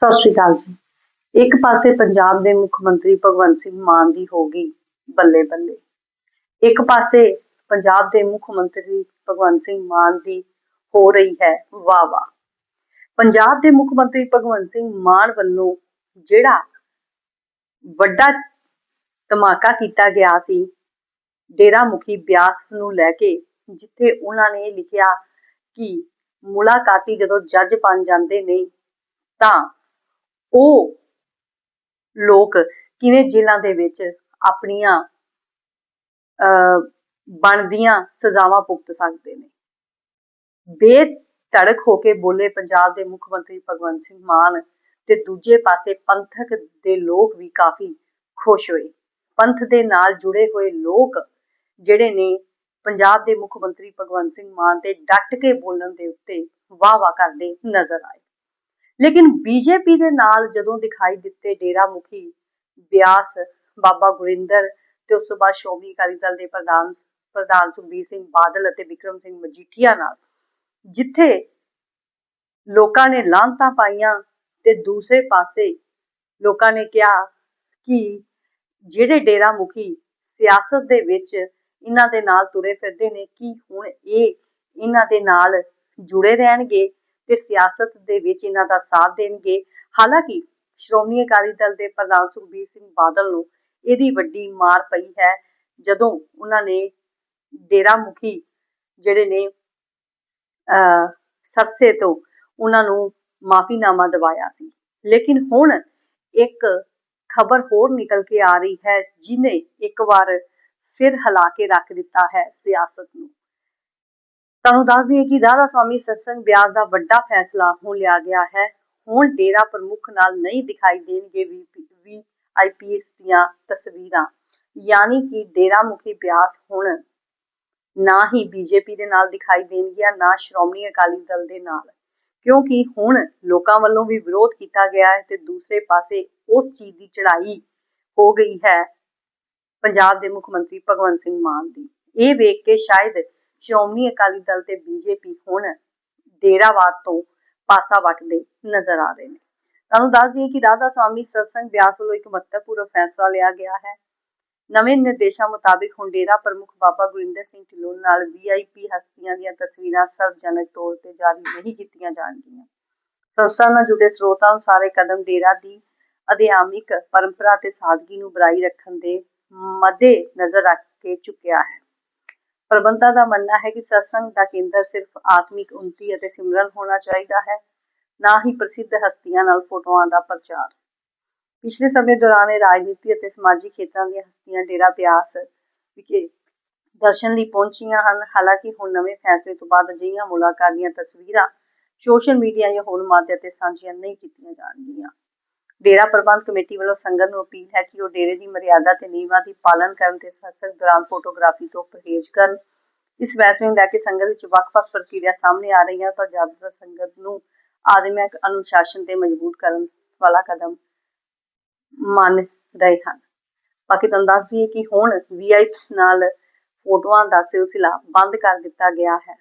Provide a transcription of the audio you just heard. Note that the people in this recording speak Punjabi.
ਸਤਿ ਸ਼੍ਰੀ ਅਕਾਲ ਜੀ। ਇੱਕ ਪਾਸੇ ਪੰਜਾਬ ਦੇ ਮੁੱਖ ਮੰਤਰੀ ਭਗਵੰਤ ਸਿੰਘ ਮਾਨ ਦੀ ਹੋ ਗਈ ਬੱਲੇ ਬੱਲੇ। ਇੱਕ ਪਾਸੇ ਪੰਜਾਬ ਦੇ ਮੁੱਖ ਮੰਤਰੀ ਭਗਵੰਤ ਸਿੰਘ ਮਾਨ ਦੀ ਹੋ ਰਹੀ ਹੈ ਵਾਹ ਵਾਹ। ਪੰਜਾਬ ਦੇ ਮੁੱਖ ਮੰਤਰੀ ਭਗਵੰਤ ਸਿੰਘ ਮਾਨ ਵੱਲੋਂ ਜਿਹੜਾ ਵੱਡਾ ਧਮਾਕਾ ਕੀਤਾ ਗਿਆ ਸੀ ਡੇਰਾ ਮੁਖੀ ਬਿਆਸ ਨੂੰ ਲੈ ਕੇ, ਜਿੱਥੇ ਉਹਨਾਂ ਨੇ ਲਿਖਿਆ ਕਿ ਮੁਲਾਕਾਤੀ ਜਦੋਂ ਜੱਜ ਬਣ ਜਾਂਦੇ ਨੇ, ਤਾਂ ਉਹ ਲੋਕ ਕਿਵੇਂ ਜੇਲ੍ਹਾਂ ਦੇ ਵਿੱਚ ਆਪਣੀਆਂ ਬਣਦੀਆਂ ਸਜ਼ਾਵਾਂ ਭੁਗਤ ਸਕਦੇ ਨੇ? ਬੇਧੜਕ ਹੋ ਕੇ ਬੋਲੇ ਪੰਜਾਬ ਦੇ ਮੁੱਖ ਮੰਤਰੀ ਭਗਵੰਤ ਸਿੰਘ ਮਾਨ ਤੇ ਦੂਜੇ ਪਾਸੇ ਪੰਥਕ ਦੇ ਲੋਕ ਵੀ ਕਾਫੀ ਖੁਸ਼ ਹੋਏ। ਪੰਥ ਦੇ ਨਾਲ ਜੁੜੇ ਹੋਏ ਲੋਕ ਜਿਹੜੇ ਨੇ ਪੰਜਾਬ ਦੇ ਮੁੱਖ ਮੰਤਰੀ ਭਗਵੰਤ ਸਿੰਘ ਮਾਨ ਤੇ ਡਟ ਕੇ ਬੋਲਣ ਦੇ ਉੱਤੇ ਵਾਹ ਵਾਹ ਕਰਦੇ ਨਜ਼ਰ ਆਏ। ਲੇਕਿਨ ਬੀਜੇਪੀ ਦੇ ਨਾਲ ਜਦੋਂ ਦਿਖਾਈ ਦਿੱਤੇ ਡੇਰਾ ਮੁਖੀ ਬਿਆਸ, ਬਾਬਾ ਗੁਰਿੰਦਰ ਤੇ ਉਸ ਤੋਂ ਬਾਅਦ ਸ਼੍ਰੋਮਣੀ ਅਕਾਲੀ ਦਲ ਦੇ ਪ੍ਰਧਾਨ ਪ੍ਰਧਾਨ ਸੁਖਬੀਰ ਸਿੰਘ ਬਾਦਲ ਅਤੇ ਵਿਕਰਮ ਸਿੰਘ ਮਜੀਠੀਆ ਨਾਲ, ਜਿੱਥੇ ਲੋਕਾਂ ਨੇ ਲਾਂਤਾਂ ਪਾਈਆਂ ਤੇ ਦੂਸਰੇ ਪਾਸੇ ਲੋਕਾਂ ਨੇ ਕਿਹਾ ਕਿ ਜਿਹੜੇ ਡੇਰਾ ਮੁਖੀ ਸਿਆਸਤ ਦੇ ਵਿੱਚ ਇਹਨਾਂ ਦੇ ਨਾਲ ਤੁਰੇ ਫਿਰਦੇ ਨੇ, ਕਿ ਹੁਣ ਇਹ ਇਹਨਾਂ ਦੇ ਨਾਲ ਜੁੜੇ ਰਹਿਣਗੇ? ਤੇ ਸਿਆਸਤ ਦੇ ਵਿੱਚ ਇਹਨਾਂ ਦਾ ਸਾਥ ਦੇਣਗੇ। ਹਾਲਾਂਕਿ ਸ਼੍ਰੋਮਣੀ ਅਕਾਲੀ ਦਲ ਦੇ ਪ੍ਰਧਾਨ ਸੁਖਬੀਰ ਸਿੰਘ ਬਾਦਲ ਨੂੰ ਇਹਦੀ ਵੱਡੀ ਮਾਰ ਪਈ ਹੈ, ਜਦੋਂ ਉਹਨਾਂ ਨੇ ਡੇਰਾ ਮੁਖੀ ਜਿਹੜੇ ਨੇ ਅ ਸਰਸੇ ਤੋਂ ਉਹਨਾਂ ਨੂੰ ਮਾਫੀਨਾਮਾ ਦਵਾਇਆ ਸੀ। ਲੇਕਿਨ ਹੁਣ ਇੱਕ ਖਬਰ ਹੋਰ ਨਿਕਲ ਕੇ ਆ ਰਹੀ ਹੈ ਜਿਨੇ ਇੱਕ ਵਾਰ ਫਿਰ ਹਿਲਾ ਕੇ ਰੱਖ ਦਿੱਤਾ ਹੈ ਸਿਆਸਤ ਨੂੰ। ਤੁਹਾਨੂੰ ਦੱਸ ਦਈਏ ਕਿ ਰਾਧਾ ਸਵਾਮੀ ਸਤਸੰਗ ਬਿਆਸ ਦਾ ਵੱਡਾ ਫੈਸਲਾ ਹੁਣ ਲਿਆ ਗਿਆ ਹੈ। ਹੁਣ ਡੇਰਾ ਪ੍ਰਮੁੱਖ ਨਾਲ ਨਹੀਂ ਦਿਖਾਈ ਦੇਣਗੇ ਵੀ ਆਈਪੀਐਸ ਦੀਆਂ ਤਸਵੀਰਾਂ। ਯਾਨੀ ਕਿ ਡੇਰਾ ਮੁਖੀ ਬਿਆਸ ਹੁਣ ਨਾ ਹੀ ਬੀਜੇਪੀ ਦੇ ਨਾਲ ਦਿਖਾਈ ਦੇਣਗੀਆਂ ਨਾ ਸ਼੍ਰੋਮਣੀ ਅਕਾਲੀ ਦਲ ਦੇ ਨਾਲ। ਕਿਉਂਕਿ ਹੁਣ ਲੋਕਾਂ ਵੱਲੋਂ ਵੀ ਵਿਰੋਧ ਕੀਤਾ ਗਿਆ ਹੈ ਤੇ ਦੂਸਰੇ ਪਾਸੇ ਉਸ ਚੀਜ਼ ਦੀ ਚੜ੍ਹਾਈ ਹੋ ਗਈ ਹੈ ਪੰਜਾਬ ਦੇ ਮੁੱਖ ਮੰਤਰੀ ਭਗਵੰਤ ਸਿੰਘ ਮਾਨ ਦੀ। ਇਹ ਵੇਖ ਕੇ ਸ਼ਾਇਦ ਸ਼੍ਰੋਮਣੀ ਅਕਾਲੀ ਦਲ ਤੇ ਬੀਜੇਪੀ ਹੁਣ ਡੇਰਾਵਾਦ ਤੋਂ ਪਾਸਾ ਵੱਟਦੇ ਨਜ਼ਰ ਆ ਰਹੇ ਨੇ। ਤੁਹਾਨੂੰ ਦੱਸ ਦਈਏ ਕਿ ਰਾਧਾ ਸਵਾਮੀ ਸਤਸੰਗ ਬਿਆਸ ਵੱਲੋਂ ਇੱਕ ਮਹੱਤਵਪੂਰਨ ਫੈਸਲਾ ਲਿਆ ਗਿਆ ਹੈ। ਨਵੇਂ ਨਿਰਦੇਸ਼ਾਂ ਮੁਤਾਬਿਕ ਹੁਣ ਡੇਰਾ ਪ੍ਰਮੁੱਖ ਬਾਬਾ ਗੁਰਿੰਦਰ ਸਿੰਘ ਢਿੱਲੋਂ ਨਾਲ ਵੀਆਈਪੀ ਹਸਤੀਆਂ ਦੀਆਂ ਤਸਵੀਰਾਂ ਸਰਵਜਨਕ ਤੌਰ ਤੇ ਜਾਰੀ ਨਹੀਂ ਕੀਤੀਆਂ ਜਾਣਗੀਆਂ। ਸੰਸਥਾ ਨਾਲ ਜੁੜੇ ਸਰੋਤਾਂ ਅਨੁਸਾਰ ਇਹ ਕਦਮ ਡੇਰਾ ਦੀ ਅਧਿਆਮਿਕ ਪਰੰਪਰਾ ਤੇ ਸਾਦਗੀ ਨੂੰ ਬਰਾਈ ਰੱਖਣ ਦੇ ਮੱਦੇ ਨਜ਼ਰ ਰੱਖ ਕੇ ਚੁੱਕਿਆ ਹੈ। ਪ੍ਰਬੰਧਕਾਂ ਦਾ ਮੰਨਣਾ ਹੈ ਕਿ ਸਤਸੰਗ ਦਾ ਕੇਂਦਰ ਸਿਰਫ ਆਤਮਿਕ ਉન્નਤੀ ਅਤੇ ਸਿਮਰਨ ਹੋਣਾ ਚਾਹੀਦਾ ਹੈ, ਨਾ ਹੀ ਪ੍ਰਸਿੱਧ ਹਸਤੀਆਂ ਨਾਲ ਫੋਟੋਆਂ ਦਾ ਪ੍ਰਚਾਰ। ਪਿਛਲੇ ਸਮੇਂ ਦੌਰਾਨ ਇਹ ਰਾਜਨੀਤੀ ਅਤੇ ਸਮਾਜਿਕ ਖੇਤਰਾਂ ਦੀਆਂ ਹਸਤੀਆਂ ਡੇਰਾ ਬਿਆਸ ਵਿਖੇ ਦਰਸ਼ਨ ਲਈ ਪਹੁੰਚੀਆਂ ਹਨ। ਹਾਲਾਂਕਿ ਹੁਣ ਨਵੇਂ ਫੈਸਲੇ ਤੋਂ ਬਾਅਦ ਅਜਿਹੀਆਂ ਮੁਲਾਕਾਤ ਦੀਆਂ ਤਸਵੀਰਾਂ ਸੋਸ਼ਲ ਮੀਡੀਆ ਜਾਂ ਹੋਰ ਮਾਧਿਅਮ ਤੇ ਸਾਂਝੀਆਂ ਨਹੀਂ ਕੀਤੀਆਂ ਜਾਣਗੀਆਂ। ਡੇਰਾ ਪ੍ਰਬੰਧ ਕਮੇਟੀ ਵੱਲੋਂ ਸੰਗਤ ਨੂੰ ਅਪੀਲ ਹੈ ਕਿ ਉਹ ਡੇਰੇ ਦੀ ਮਰਿਆਦਾ ਤੇ ਨਿਯਮਾਂ ਦੀ ਪਾਲਣ ਕਰਨ ਤੇ ਸਤਸੰਗ ਦੌਰਾਨ ਫੋਟੋਗ੍ਰਾਫੀ ਤੋਂ ਪਰਹੇਜ਼ ਕਰਨ। ਇਸ ਫੈਸਲੇ ਨੂੰ ਲੈ ਕੇ ਸੰਗਤ ਵਿੱਚ ਵੱਖ-ਵੱਖ ਪ੍ਰਕਿਰਿਆ ਸਾਹਮਣੇ ਆ ਰਹੀਆਂ ਪਰ ਜ਼ਿਆਦਾਤਰ ਸੰਗਤ ਨੂੰ ਆਦਮਿਕ ਅਨੁਸ਼ਾਸਨ ਤੇ ਮਜ਼ਬੂਤ ਕਰਨ ਵਾਲਾ ਕਦਮ ਮੰਨ ਰਹੇ ਹਨ। ਬਾਕੀ ਤੁਹਾਨੂੰ ਦੱਸ ਦਈਏ ਕਿ ਹੁਣ ਵੀਆਈਪੀਸ ਨਾਲ ਫੋਟੋਆਂ ਦਾ ਸਿਲਸਿਲਾ ਬੰਦ ਕਰ ਦਿੱਤਾ ਗਿਆ ਹੈ।